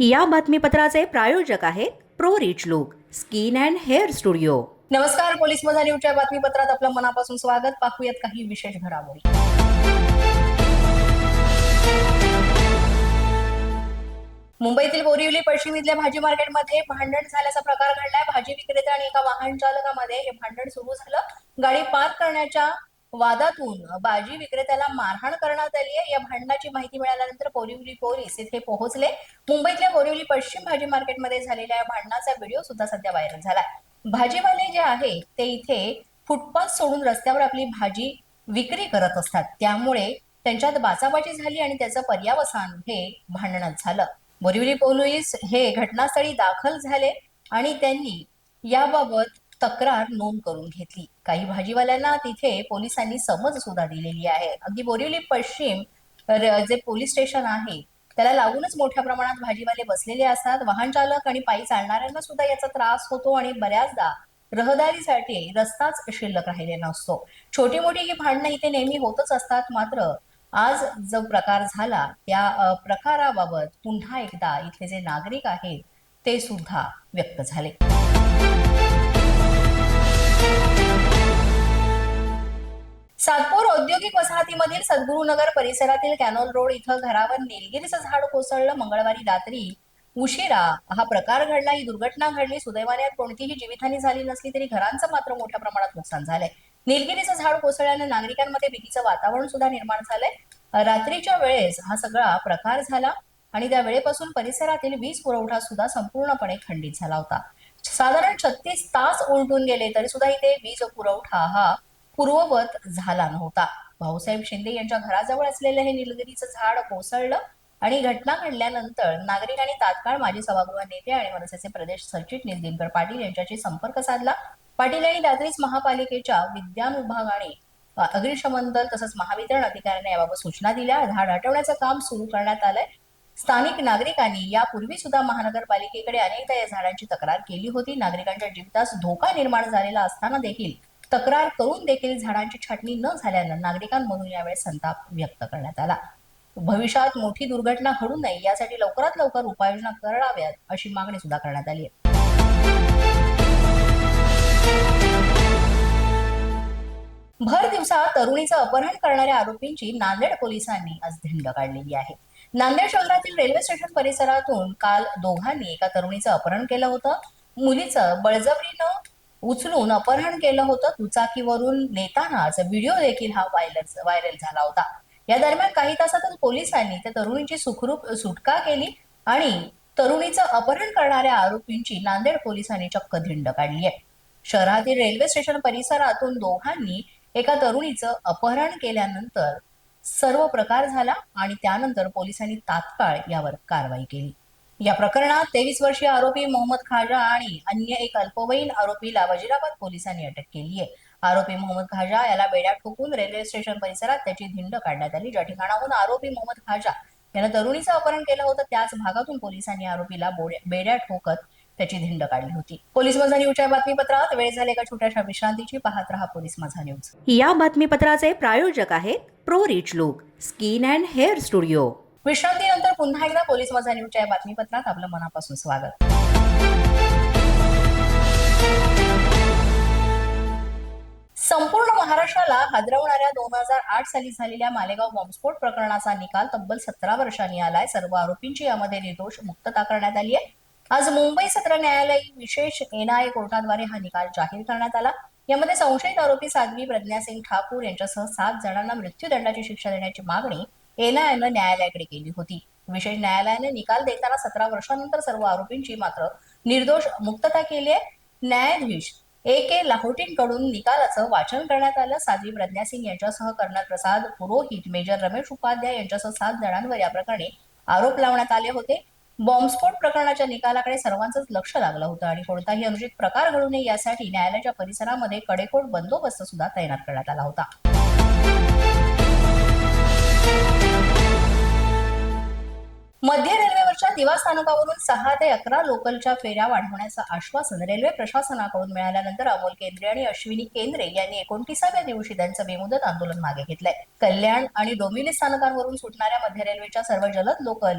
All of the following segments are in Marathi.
या बातमीपत्राचे प्रायोजक आहेत pro rich look skin and hair studio. नमस्कार पोलीस मजा न्यूजच्या बातमीपत्रात आपलं मनापासून स्वागत. पाहूयात काही विशेष घडामोडी. मुंबईतील बोरिवली पश्चिमेतल्या भाजी मार्केटमध्ये भांडण झाल्याचा प्रकार घडलाय. भाजी विक्रेता आणि एका वाहन चालकामध्ये हे भांडण सुरू झालं. गाडी पार्क करण्याच्या वादातून भाजी विक्रेत्याला मारहाण करण्यात आली आहे. या भांडणाची माहिती मिळाल्यानंतर बोरिवली पोलीस इथे पोहोचले. मुंबईतल्या बोरिवली पश्चिम भाजी मार्केटमध्ये झालेल्या या भांडणाचा व्हिडिओ सुद्धा सध्या व्हायरल झालाय. भाजीवाले जे आहे ते इथे फुटपाथ सोडून रस्त्यावर आपली भाजी विक्री करत असतात. त्यामुळे त्यांच्यात बाचाबाची झाली आणि त्याचं पर्यावसान हे भांडणात झालं. बोरिवली पोलीस हे घटनास्थळी दाखल झाले आणि त्यांनी याबाबत तक्रार नोंद करून घेतली. काही भाजीवाल्यांना तिथे पोलिसांनी समज सुद्धा दिलेली आहे. अगदी बोरिवली पश्चिम जे पोलीस स्टेशन आहे त्याला लागूनच मोठ्या प्रमाणात भाजीवाले बसलेले असतात. वाहन चालक आणि पायी चालणाऱ्यांना सुद्धा याचा त्रास होतो आणि बऱ्याचदा रहदारीसाठी रस्ताच शिल्लक राहिलेला नसतो. छोटी मोठी ही भांडणं इथे नेहमी होतच असतात. मात्र आज जो प्रकार झाला त्या प्रकाराबाबत पुन्हा एकदा इथले जे नागरिक आहेत ते सुद्धा व्यक्त झाले. सातपूर औद्योगिक वसाहतीमधील सद्गुरुनगर परिसरातील कॅनोल रोड इथं घरावर निलगिरीचं झाड कोसळलं मंगळवारी रात्री. उशिरा. हा प्रकार घडला. ही दुर्घटना घडली. सुदैवाने यात कोणतीही जीवितहानी झाली नसली तरी घरांचं मात्र मोठ्या प्रमाणात नुकसान झालंय. निलगिरीचं झाड कोसळल्याने नागरिकांमध्ये भीतीचं वातावरण सुद्धा निर्माण झालंय. रात्रीच्या वेळेस हा सगळा प्रकार झाला आणि त्या वेळेपासून परिसरातील वीज पुरवठा सुद्धा संपूर्णपणे खंडित झाला होता. साधारण छत्तीस तास उलटून गेले तरी सुद्धा इथे वीज पुरवठा हा पूर्ववत झाला नव्हता. भाऊसाहेब शिंदे यांच्या घराजवळ असलेलं हे निलगिरीचं झाड कोसळलं आणि घटना घडल्यानंतर नागरिकांनी तात्काळ माजी सभागृह नेते आणि मनसेचे प्रदेश सरचिटणीस दिनकर पाटील यांच्याशी संपर्क साधला. पाटील यांनी रात्रीच महापालिकेच्या विज्ञान विभागाने अग्निशमन दल तसंच महावितरण अधिकाऱ्यांना याबाबत सूचना दिल्या. झाड हटवण्याचं काम सुरू करण्यात आलंय. स्थानिक नागरिकांनी यापूर्वी सुद्धा महानगरपालिकेकडे अनेकदा या झाडांची तक्रार केली होती. नागरिकांच्या जीवितास धोका निर्माण झालेला असताना देखील तक्रार करून देखील झाडांची छाटणी न झाल्यानं नागरिकांमधून यावेळी संताप व्यक्त करण्यात आला. भविष्यात मोठी दुर्घटना घडू नये यासाठी लवकरात लवकर उपाययोजना कराव्यात अशी मागणी सुद्धा करण्यात आली आहे. भर दिवसात तरुणीचं अपहरण करणाऱ्या आरोपींची नांदेड पोलिसांनी आज धिंड काढलेली आहे. नांदेड शहरातील रेल्वे स्टेशन परिसरातून काल दोघांनी एका तरुणीचं अपहरण केलं होतं. मुलीचं बळजबरीनं उचलून अपहरण केलं होतं. दुचाकीवरून नेतानाच व्हिडिओ देखील हा व्हायरल व्हायरल झाला होता. या दरम्यान काही तासातच पोलिसांनी त्या तरुणीची सुखरूप सुटका केली आणि तरुणीचं अपहरण करणाऱ्या आरोपींची नांदेड पोलिसांनी चक्क धिंड काढली आहे. शहरातील रेल्वे स्टेशन परिसरातून दोघांनी एका तरुणीचं अपहरण केल्यानंतर सर्व प्रकार झाला आणि त्यानंतर पोलिसांनी तात्काळ यावर कारवाई केली. या प्रकरणात तेवीस वर्षीय आरोपी मोहम्मद खाजा आणि अन्य एक अल्पवयीन आरोपीला वजिराबाद पोलिसांनी अटक केली आहे. आरोपी मोहम्मद खाजा याला बेड्या ठोकून रेल्वे स्टेशन परिसरात त्याची धिंड काढण्यात आली. ज्या ठिकाणाहून आरोपी मोहम्मद खाजा यानं तरुणीचं अपहरण केलं होतं त्याच भागातून पोलिसांनी आरोपीला बेड्या ठोकत त्याची धिंड काढली होती. पोलीस माझा न्यूजच्या बातमीपत्रात वेळ झाले एका छोट्याशा विश्रांतीची? पाहत रहा पोलीस माझा न्यूज. या बातमीपत्राचे प्रायोजक आहेत pro rich look skin and hair studio. विश्रांतीनंतर पुन्हा एकदा पोलीस माझा न्यूजच्या या बातमीपत्रात आपलं मनापासून स्वागत. संपूर्ण महाराष्ट्राला हादरवणाऱ्या दोन हजार आठ साली झालेल्या मालेगाव बॉम्बस्फोट प्रकरणाचा निकाल तब्बल सतरा वर्षांनी आलाय. सर्व आरोपींची यामध्ये निर्दोष मुक्तता करण्यात आली आहे आज मुंबई सत्र न्यायालय विशेष एनआयए कोर्टाद्वारे हा निकाल जाहीर करण्यात आला. यामध्ये संशयित आरोपी साध्वी प्रज्ञासिंग ठाकूर यांच्यासह सात जणांना मृत्यूदंडाची शिक्षा देण्याची मागणी एनआयएनं न्यायालयाकडे केली होती. विशेष न्यायालयाने निकाल देताना सतरा वर्षानंतर सर्व आरोपींची मात्र निर्दोष मुक्तता केली आहे. न्यायाधीश ए के लाहोटींकडून निकालाचं वाचन करण्यात आलं. साध्वी प्रज्ञा सिंग यांच्यासह कर्नल प्रसाद पुरोहित मेजर रमेश उपाध्याय यांच्यासह सात जणांवर या प्रकरणी आरोप लावण्यात आले होते. बॉम्बस्फोट प्रकरणाच्या निकालाकडे सर्वांचंच लक्ष लागलं होतं आणि कोणताही अनुचित प्रकार घडू नये यासाठी न्यायालयाच्या परिसरामध्ये कडेकोट बंदोबस्त सुद्धा तैनात करण्यात आला होता. मध्य रेल्वेवरच्या दिवा स्थानकावरून सहा ते अकरा लोकलच्या फेऱ्या वाढवण्याचं आश्वासन रेल्वे प्रशासनाकडून मिळाल्यानंतर अमोल केंद्रे आणि अश्विनी केंद्रे यांनी एकोणतीसाव्या दिवशी त्यांचं बेमुदत आंदोलन मागे घेतलंय. कल्याण आणि डोंबिवली स्थानकांवरून सुटणाऱ्या मध्य रेल्वेच्या सर्व जलद लोकल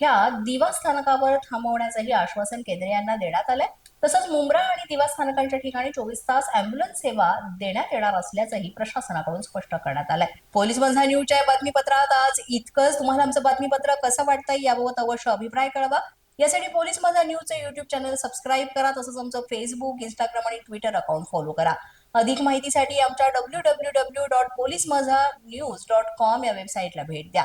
ह्या दिवा स्थानकावर थांबवण्याचंही आश्वासन केंद्रे यांना देण्यात आलंय. तसंच मुंब्रा आणि दिवा स्थानकांच्या ठिकाणी चोवीस तास अँब्युलन्स सेवा देण्यात येणार असल्याचंही प्रशासनाकडून स्पष्ट करण्यात आलंय. पोलीस बंधा न्यूजच्या या बातमीपत्रात आज इतकंच. तुम्हाला आमचं बातमीपत्र कसं वाटतंय याबाबत अवश्य अभिप्राय कळवा. यासाठी पोलीस माझा न्यूजचं युट्यूब चॅनल सबस्क्राईब करा तसंच आमचं फेसबुक इंस्टाग्राम आणि ट्विटर अकाउंट फॉलो करा. अधिक माहितीसाठी आमच्या W W W dot police Majha news dot com या वेबसाईटला भेट द्या.